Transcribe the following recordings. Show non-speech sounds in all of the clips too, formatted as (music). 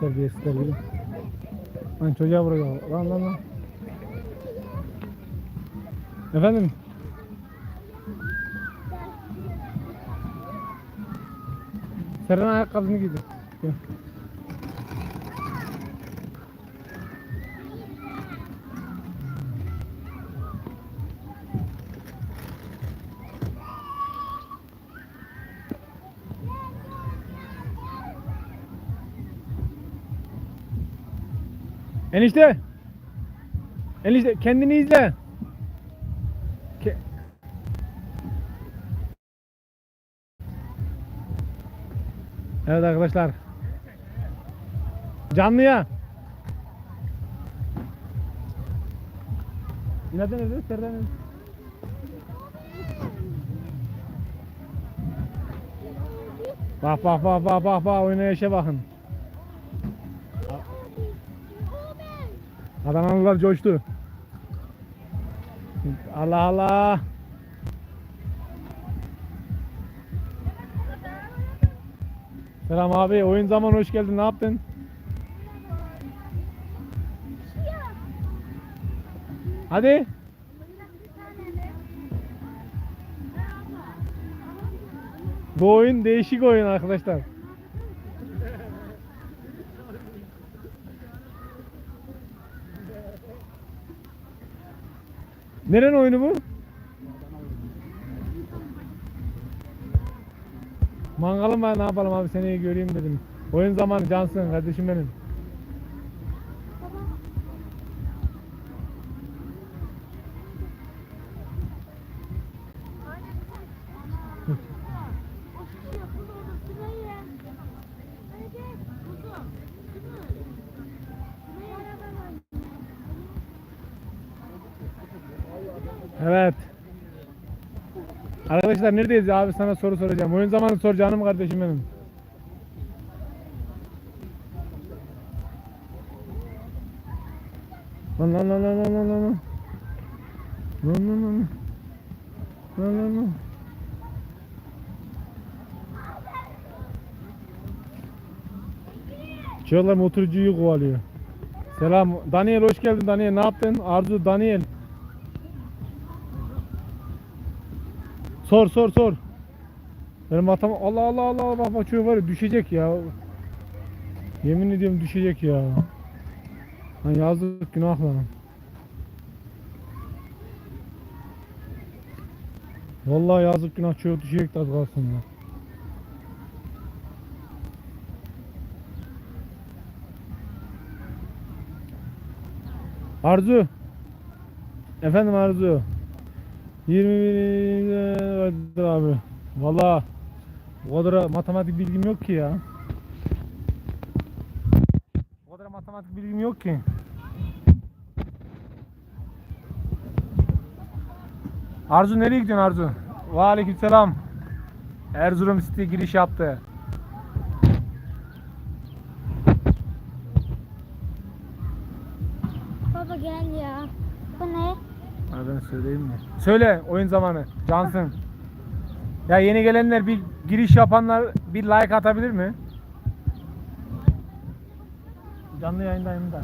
Terbiyesizler gibi. Lan çocuğa vuruyor. Lan lan lan. Efendim? Seren ayakkabını giydi. Enişte. Enişte kendini izle. Ke- evet arkadaşlar. Canlıya. Nereden nerede? Serden nerede? Bak bak bak bak bak bak oynayışa bakın. Adanalılar coştu. Allah Allah. Selam abi. Oyun zaman hoş geldin. Ne yaptın? Hadi. Bu oyun değişik oyun arkadaşlar. Neren oyunu bu? Mangalım var ne yapalım abi seni göreyim dedim. Oyun zamanı cansın kardeşim benim. Evet. Arkadaşlar neredeyiz abi sana soru soracağım. Oyun zamanı sor canım kardeşim benim. Lan lan lan lan lan lan lan lan. Lan lan lan. Lan lan. Çocuklar motorcuyu kovalıyor. Selam. Daniel hoş geldin Daniel. Ne yaptın? Arzu Daniel. Sor sor sor. Benim atam Allah Allah Allah Allah bak bak çocuk var ya düşecek ya. Yemin ediyorum düşecek ya. Lan yazdık günah lan. Vallahi yazık günah çocuk düşecek az kalsın ya. Arzu. Efendim Arzu. 20 bin abi. Valla o kadar matematik bilgim yok ki ya. O kadar matematik bilgim yok ki. Arzu nereye gidiyorsun Arzu? Aleykümselam. Erzurum City giriş yaptı. Ben söyleyeyim mi? Söyle oyun zamanı. Cansın. Ya yeni gelenler bir giriş yapanlar bir like atabilir mi? Canlı yayındayım da.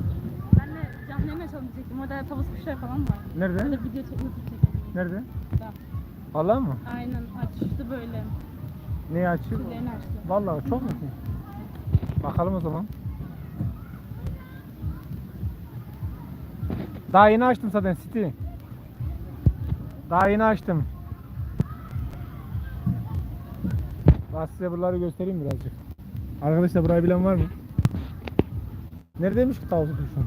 Ben de canlı yayın açalım diyecektim. Orada tavus kuşları falan var. Nerede? Böyle video çek, YouTube çekelim. Nerede? Da. Vallahi mı? Aynen açtı böyle. Neyi açıyor? Kullerini açtı. Vallahi çok mu ki? Bakalım o zaman. Daha yeni açtım zaten City. Daha yeni açtım. Ben size buraları göstereyim birazcık. Arkadaşlar burayı bilen var mı? Neredeymiş ki tavuk kuşu?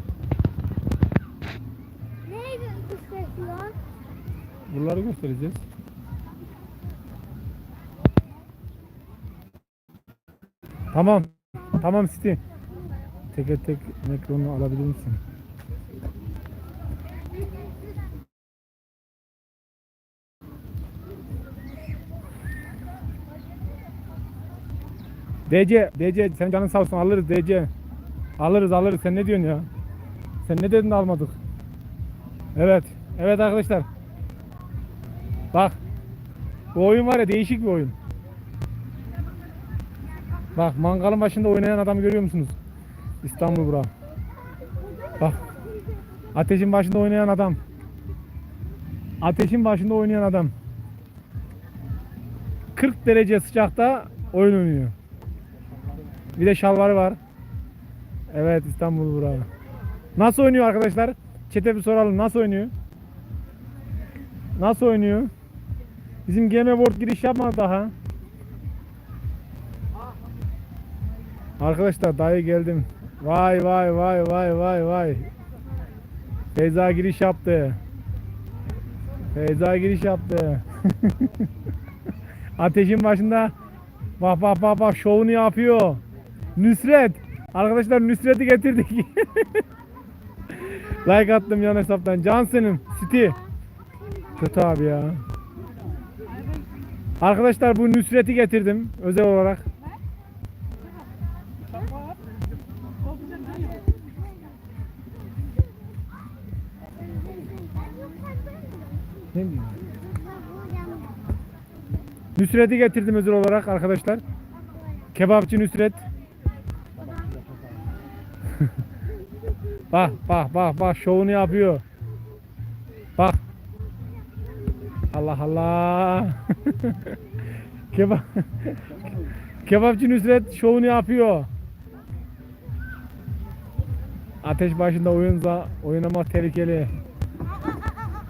Nereye gösteriyorsun? Buraları göstereceğiz. Tamam. Tamam City. Teker tek mikrofonu alabilir misin? DC, DC sen canın sağ olsun alırız DC. Alırız alırız sen ne diyorsun ya? Sen ne dedin de almadık? Evet. Evet arkadaşlar. Bak. Bu oyun var ya değişik bir oyun. Bak mangalın başında oynayan adamı görüyor musunuz? İstanbul bura. Bak. Ateşin başında oynayan adam. Ateşin başında oynayan adam. 40 derece sıcakta oyun oynuyor. Bir de şalvarı var. Evet İstanbul bura. Nasıl oynuyor arkadaşlar? Çete bir soralım. Nasıl oynuyor? Nasıl oynuyor? Bizim Game Board giriş yapmadı daha. Arkadaşlar dayı geldim. Vay vay vay vay vay vay. Feyza giriş yaptı. Feyza giriş yaptı. (laughs) Ateşin başında bak bak bak bak şovunu yapıyor. Nüsret. Arkadaşlar Nüsret'i getirdik. (laughs) like attım yan hesaptan. Johnson'ım. City. Kötü abi ya. Arkadaşlar bu Nüsret'i getirdim özel olarak. Ne diyor? Nüsret'i getirdim özel olarak arkadaşlar. Kebapçı Nüsret. Bak bak bak bak şovunu yapıyor. Bak. Allah Allah. (laughs) Kebap Kebapçı Nüsret şovunu yapıyor. Ateş başında oyunza oynamak tehlikeli.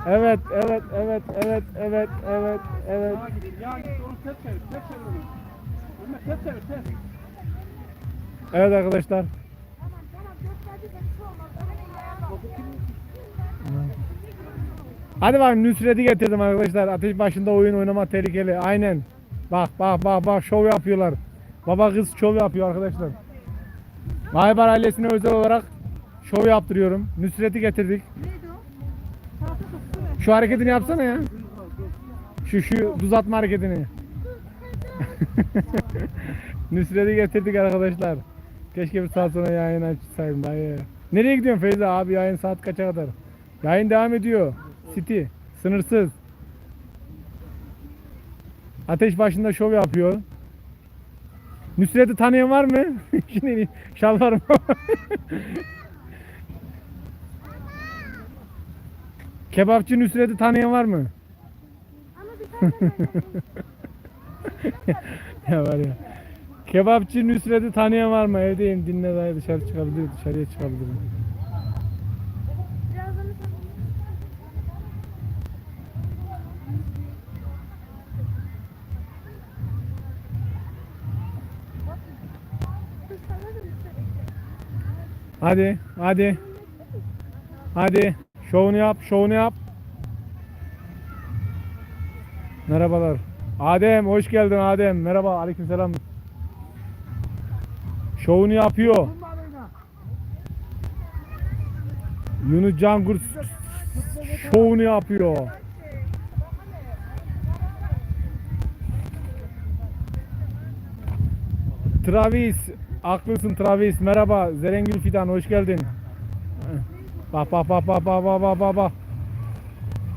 Evet, evet, evet, evet, evet, evet, evet. Evet arkadaşlar. Hadi bak Nusret'i getirdim arkadaşlar. Ateş başında oyun oynama tehlikeli. Aynen. Bak bak bak bak şov yapıyorlar. Baba kız şov yapıyor arkadaşlar. Maybar ailesine özel olarak şov yaptırıyorum. Nusret'i getirdik. Şu hareketini yapsana ya. Şu şu buz atma hareketini. (laughs) Nusret'i getirdik arkadaşlar. Keşke bir saat sonra yayın açsaydım dayı. Nereye gidiyorsun Feyza abi yayın saat kaça kadar? Yayın devam ediyor. City. Sınırsız. Ateş başında şov yapıyor. Nusret'i tanıyan var mı? (laughs) Şimdi şalvar mı? (laughs) Kebapçı Nusret'i tanıyan var mı? (laughs) ya var ya. Kebapçı Nusret'i tanıyan var mı? Evdeyim dinle dayı dışarı çıkabilir, dışarıya çıkabilirim. Hadi, hadi. Hadi. Şovunu yap, şovunu yap. Merhabalar. Adem, hoş geldin Adem. Merhaba, aleykümselam. Şovunu yapıyor. Yunus Cangur şovunu yapıyor. Travis, haklısın Travis. Merhaba, Zerengül Fidan, hoş geldin. Bak bak bak bak bak bak bak bak.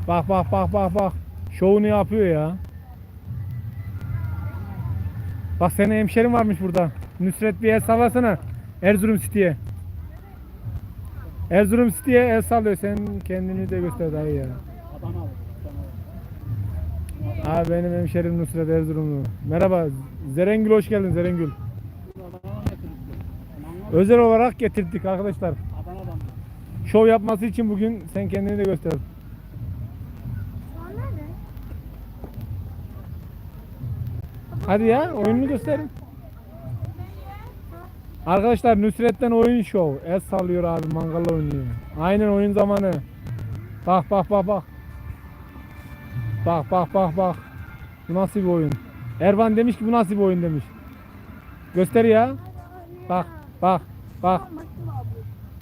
Bak bak bak bak bak. Şovunu yapıyor ya. Bak senin hemşerin varmış burada. Nusret bir el sallasana. Erzurum City'ye. Erzurum City'ye el sallıyor. Sen kendini de göster dayı ya. Abi benim hemşerim Nusret Erzurumlu. Merhaba. Zerengül hoş geldin Zerengül. Özel olarak getirdik arkadaşlar. Şov yapması için bugün sen kendini de göster. Hadi ya oyununu gösterin. Arkadaşlar Nusret'ten oyun şov. El sallıyor abi mangala oynuyor. Aynen oyun zamanı. Bak bak bak bak. Bak bak bak bak. Bu nasıl bir oyun? Ervan demiş ki bu nasıl bir oyun demiş. Göster ya. Bak bak bak.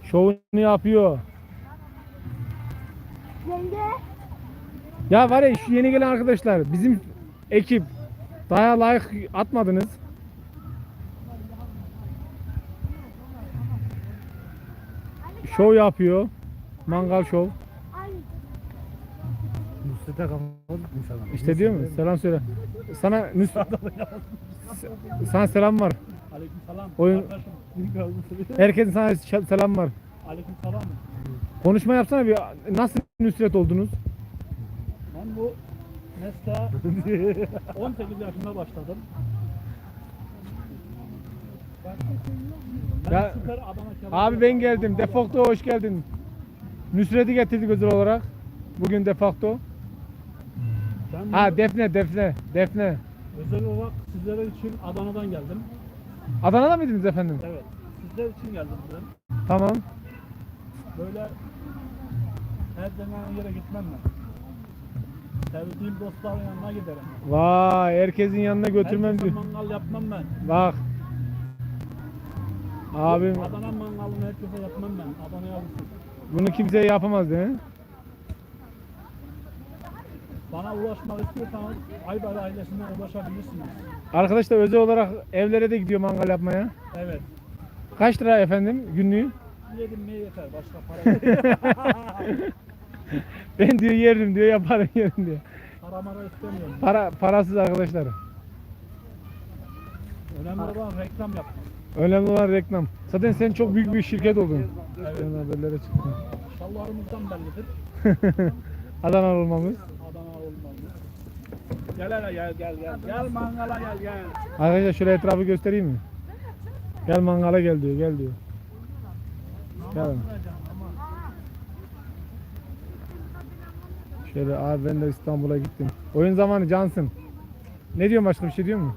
Şovunu yapıyor. Ya var ya şu yeni gelen arkadaşlar bizim ekip daha layık atmadınız. Şov yapıyor. Mangal şov. Nusret'e kapatıp inşallah. İşte diyor mu? Selam söyle. Sana Nus- sana selam var. Aleyküm selam. Oyun-. Herkesin sana selam var. Aleyküm selam. Konuşma yapsana bir. Nasıl Nusret oldunuz? Ben bu mesleğe (laughs) 18 yaşında başladım. Ya- Abi ben geldim. Defakto hoş geldin. Nusret'i getirdik özel olarak. Bugün defakto. Ha Defne, Defne, Defne. özel olarak sizlere için Adana'dan geldim. Adana'da mıydınız efendim? Evet. Sizler için geldim ben. Tamam. Böyle her zaman yere gitmem ben. Sevdiğim dostların yanına giderim. Vay herkesin yanına götürmem Herkese diyor. mangal yapmam ben. Bak. Abim Adana mangalını herkese yapmam ben. Adana'ya alışın. bunu kimse yapamaz değil mi? Bana ulaşmak istiyorsanız Aybar ailesinden ulaşabilirsiniz. Arkadaşlar özel olarak evlere de gidiyor mangal yapmaya. Evet. Kaç lira efendim günlüğü? Yedim mi yeter. Başka para (laughs) yok. (laughs) Ben diyor yerim diyor yaparım (laughs) yerim diyor. para mara istemiyorum. Para parasız arkadaşlar. Önemli olan reklam yapmak. Önemli olan reklam. Zaten sen çok büyük bir şirket oldun. Evet. Sen haberlere çıktın. Şallarımızdan bellidir. (laughs) Adana olmamız. Adana olmalı. Gel hele gel gel gel. Gel mangala gel gel. Arkadaşlar şöyle etrafı göstereyim mi? Gel mangala gel diyor, gel diyor. Gel. Şöyle abi ben de İstanbul'a gittim. Oyun zamanı cansın. Ne diyorsun başka bir şey diyor mu?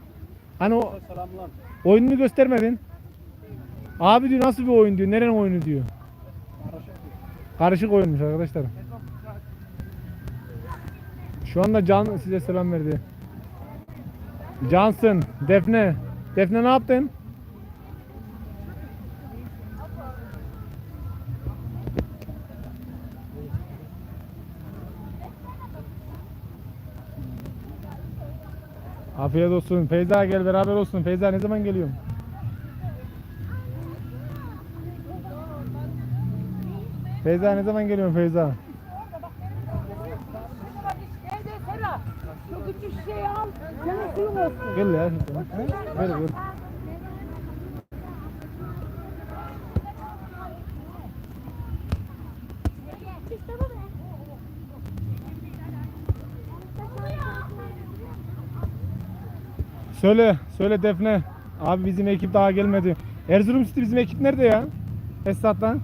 Hani o Selamlar. Oyununu göstermedin. Abi diyor nasıl bir oyun diyor. Nerenin oyunu diyor. Karışık oyunmuş arkadaşlar. Şu anda Can size selam verdi. Cansın, Defne. Defne ne yaptın? Afiyet olsun. Feyza gel beraber olsun. Feyza ne zaman geliyorsun? Feyza ne zaman geliyorsun Feyza? Gel ya. Gel gel. İşte bu be. Söyle, söyle Defne. Abi bizim ekip daha gelmedi. Erzurum City bizim ekip nerede ya? Esat'tan.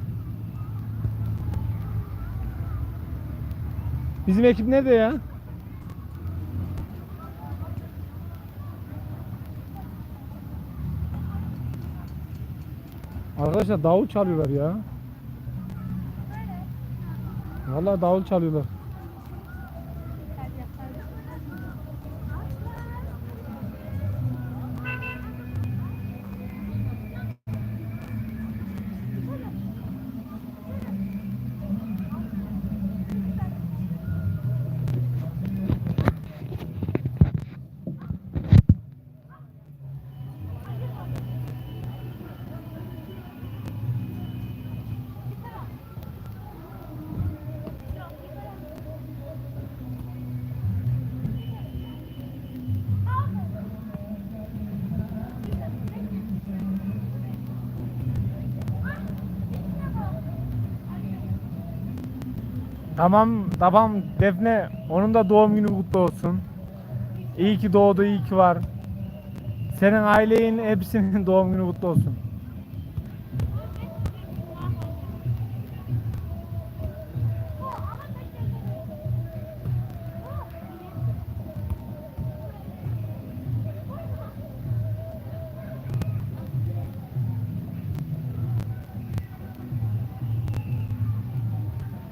Bizim ekip nerede ya? Arkadaşlar davul çalıyorlar ya. Vallahi davul çalıyorlar. Tamam, tamam Defne. Onun da doğum günü kutlu olsun. İyi ki doğdu, iyi ki var. Senin ailenin hepsinin (laughs) doğum günü kutlu olsun.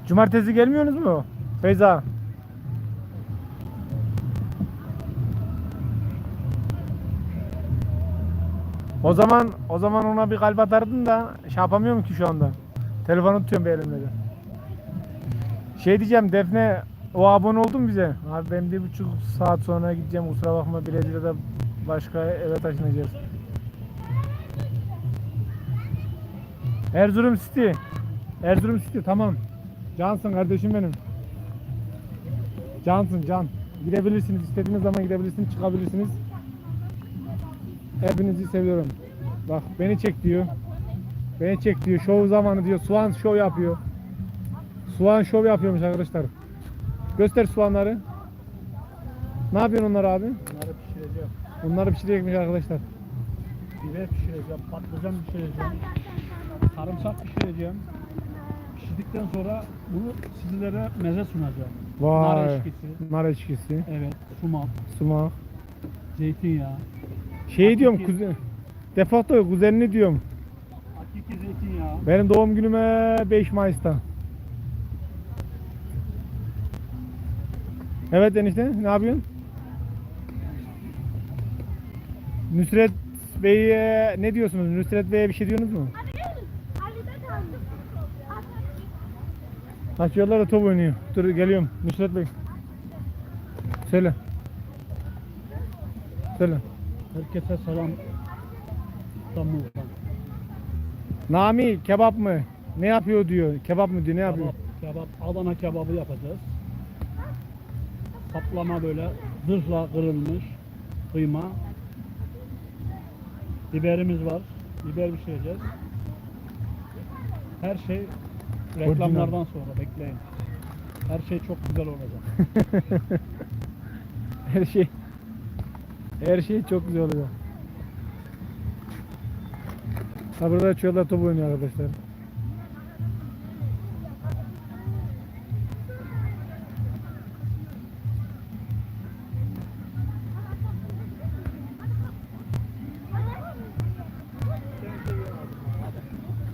Cumartesi gelmiyorsunuz mu? Feyza. O zaman o zaman ona bir kalp atardın da şey yapamıyorum ki şu anda. Telefonu tutuyorum bir elimle de. Şey diyeceğim Defne o abone oldun bize? Abi ben bir buçuk saat sonra gideceğim kusura bakma Brezilya'da başka eve taşınacağız. Erzurum City. Erzurum City tamam. Cansın kardeşim benim. Cansın can. Gidebilirsiniz istediğiniz zaman gidebilirsiniz çıkabilirsiniz. Hepinizi seviyorum. Bak beni çek diyor. Beni çek diyor. Şov zamanı diyor. Soğan şov yapıyor. Soğan şov yapıyormuş arkadaşlar. Göster soğanları. Ne yapıyorsun onlar abi? Bunları pişireceğim. Onları pişirecekmiş arkadaşlar. Biber pişireceğim, patlıcan pişireceğim, sarımsak pişireceğim. Pişirdikten sonra bunu sizlere meze sunacağım. Vay. Nar eşkisi, Nar eşkisi. evet, sumak, Sumak. zeytinyağı, Şey diyorum Hakiki. kuzen. Defakto kuzenini diyorum. hakiki zeytinyağı. Benim doğum günüme 5 Mayıs'ta. Evet enişte ne yapıyorsun? Nusret Bey'e ne diyorsunuz? Nusret Bey'e bir şey diyorsunuz mu? Açıyorlar da top oynuyor. Dur geliyorum Nusret Bey. Söyle. Söyle. Herkese selam. İstanbul'dan. Nami kebap mı? Ne yapıyor diyor. Kebap mı diyor ne yapıyor? Kebap, kebap, Adana kebabı yapacağız. Kaplama böyle zırhla kırılmış kıyma. Biberimiz var. Biber pişireceğiz. Her şey reklamlardan sonra bekleyin. Her şey çok güzel olacak. (laughs) Her şey her şey çok güzel oluyor. Ha burada çocuklar top oynuyor arkadaşlar.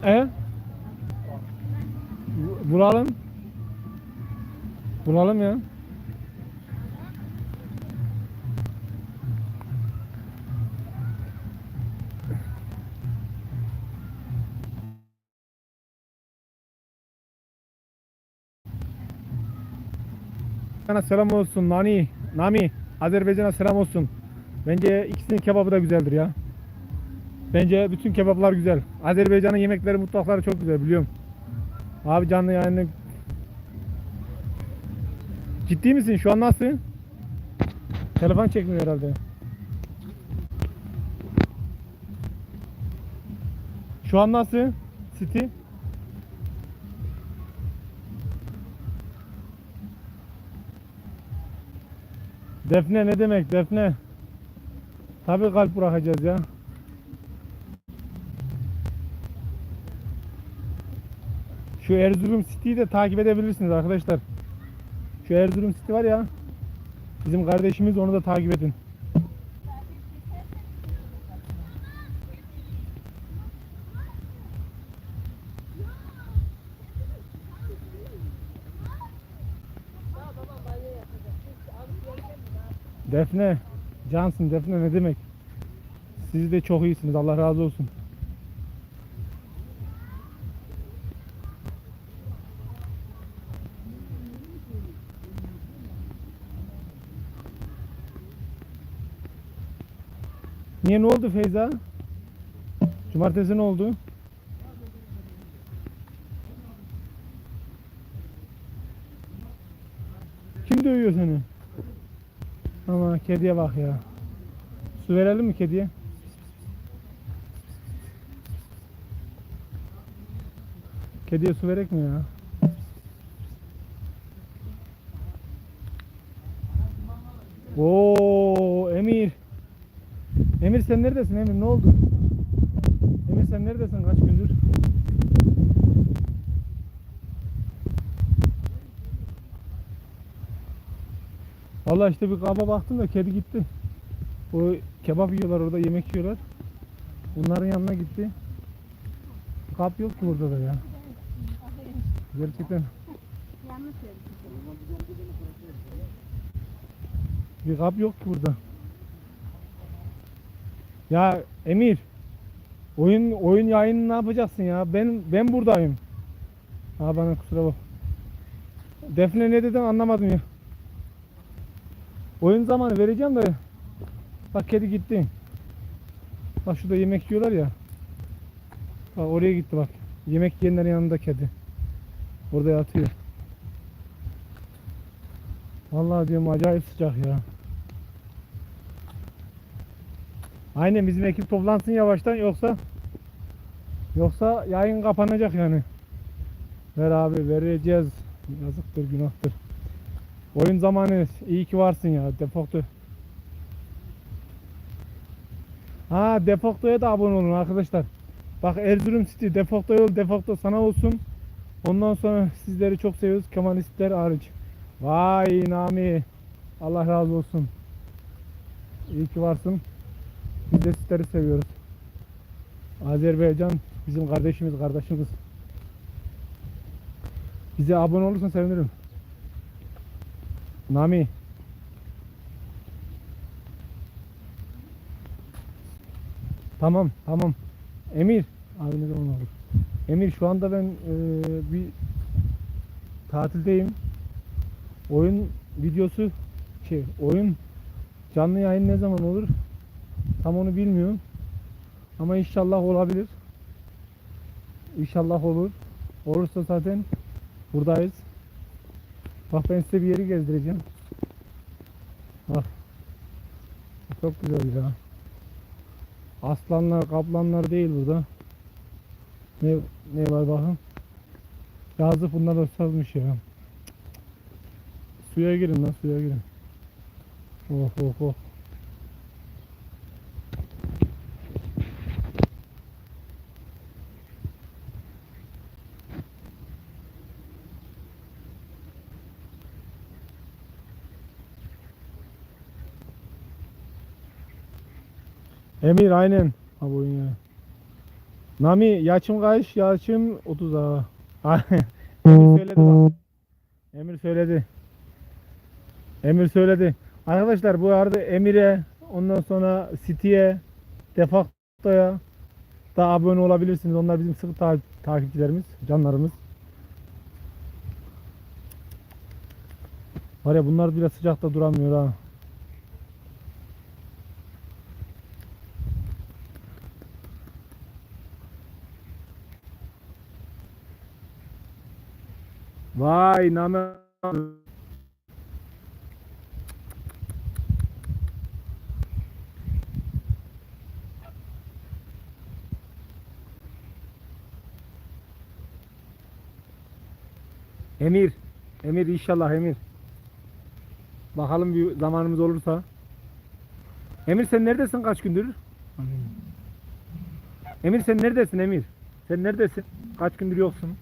E? Bu- Bulalım. Bulalım ya. Sana selam olsun Nani, Nami, Azerbaycan'a selam olsun. Bence ikisinin kebabı da güzeldir ya. Bence bütün kebaplar güzel. Azerbaycan'ın yemekleri, mutfakları çok güzel biliyorum. Abi canlı yayını... Ciddi misin? Şu an nasıl? Telefon çekmiyor herhalde. Şu an nasıl? City? Defne ne demek Defne? Tabii kalp bırakacağız ya. Şu Erzurum City'yi de takip edebilirsiniz arkadaşlar. Şu Erzurum City var ya. Bizim kardeşimiz onu da takip edin. Defne, cansın Defne ne demek? Siz de çok iyisiniz. Allah razı olsun. Niye ne oldu Feyza? Cumartesi ne oldu? Kim dövüyor seni? Ama kediye bak ya. Su verelim mi kediye? Kediye su verek mi ya? Oo sen neredesin Emir ne oldu? Emir sen neredesin kaç gündür? Vallahi işte bir kaba baktım da kedi gitti. O kebap yiyorlar orada yemek yiyorlar. Bunların yanına gitti. Kap yok ki burada da ya. Gerçekten bir kap yok ki burada. Ya Emir oyun oyun yayını ne yapacaksın ya? Ben ben buradayım. Ha bana kusura bak. Defne ne dedin anlamadım ya. Oyun zamanı vereceğim de bak kedi gitti. Bak şurada yemek yiyorlar ya. Bak oraya gitti bak. Yemek yiyenlerin yanında kedi. Orada yatıyor. Vallahi diyorum acayip sıcak ya. Aynen bizim ekip toplansın yavaştan yoksa yoksa yayın kapanacak yani. Ver abi vereceğiz. Yazıktır günahtır. Oyun zamanı iyi ki varsın ya Defokto. Ha Defokto'ya da abone olun arkadaşlar. Bak Erzurum City Defokto yol Defokto sana olsun. Ondan sonra sizleri çok seviyoruz Kemalistler hariç. Vay Nami. Allah razı olsun. İyi ki varsın. Biz de sizleri seviyoruz. Azerbaycan bizim kardeşimiz, kardeşimiz. Bize abone olursan sevinirim. Nami. Tamam, tamam. Emir. Abi ne zaman olur? Emir şu anda ben eee, bir tatildeyim. Oyun videosu şey, oyun canlı yayın ne zaman olur? Tam onu bilmiyorum. Ama inşallah olabilir. İnşallah olur. Olursa zaten buradayız. Bak ben size bir yeri gezdireceğim. Bak. Çok güzel ya. Aslanlar, kaplanlar değil burada. Ne, ne var bakın. Yazık bunlar da sazmış ya. Suya girin lan suya girin. Oh oh oh. Emir aynen. Ha bu ya. Nami yaşım kaç? Yaşım 30 ha. (laughs) Emir söyledi bak. Emir söyledi. Emir söyledi. Arkadaşlar bu arada Emir'e ondan sonra City'ye Defakto'ya da abone olabilirsiniz. Onlar bizim sıkı ta- takipçilerimiz, canlarımız. Var ya bunlar bile sıcakta duramıyor ha. Vay Nami. Emir. Emir inşallah Emir. Bakalım bir zamanımız olursa. Emir sen neredesin kaç gündür? Emir sen neredesin Emir? Sen neredesin? Kaç gündür yoksun?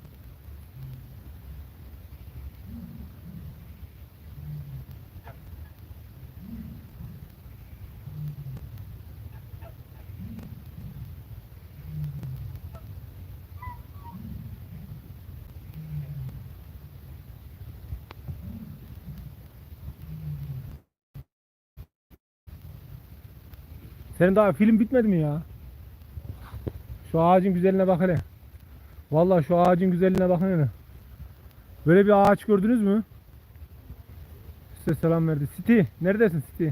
Senin daha film bitmedi mi ya? Şu ağacın güzelliğine bak hele. Vallahi şu ağacın güzelliğine bakın hele. Böyle bir ağaç gördünüz mü? Size selam verdi. City, neredesin City?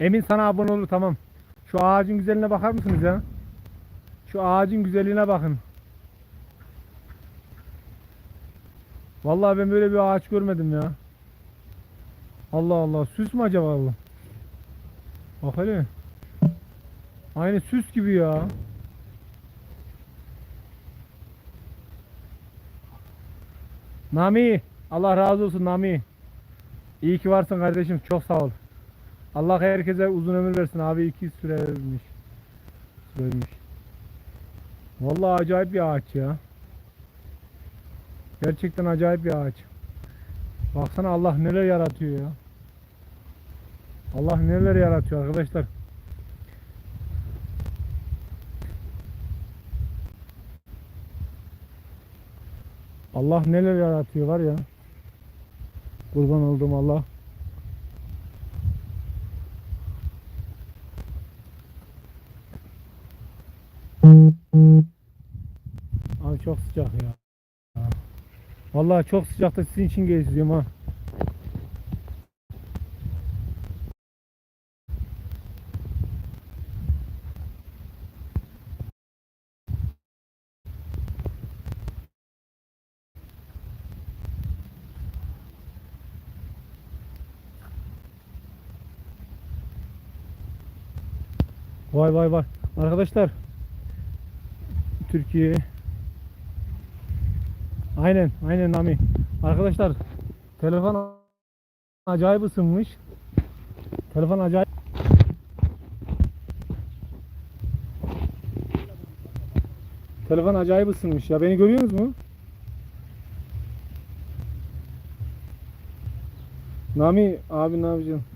Emin sana abone olur tamam. Şu ağacın güzelliğine bakar mısınız ya? Şu ağacın güzelliğine bakın. Vallahi ben böyle bir ağaç görmedim ya. Allah Allah süs mü acaba bu? Bak hele. Aynı süs gibi ya. Nami Allah razı olsun Nami. İyi ki varsın kardeşim çok sağ ol. Allah herkese uzun ömür versin abi iki süre vermiş. Vermiş. Vallahi acayip bir ağaç ya. Gerçekten acayip bir ağaç. Baksana Allah neler yaratıyor ya. Allah neler yaratıyor arkadaşlar. Allah neler yaratıyor var ya. Kurban olduğum Allah. Abi çok sıcak ya. Vallahi çok sıcakta sizin için geziyorum ha. Vay vay vay. Arkadaşlar Türkiye Aynen, aynen Nami. Arkadaşlar telefon acayip ısınmış. Telefon acayip Telefon acayip ısınmış ya. Beni görüyorsunuz mu? Nami abi ne yapacaksın?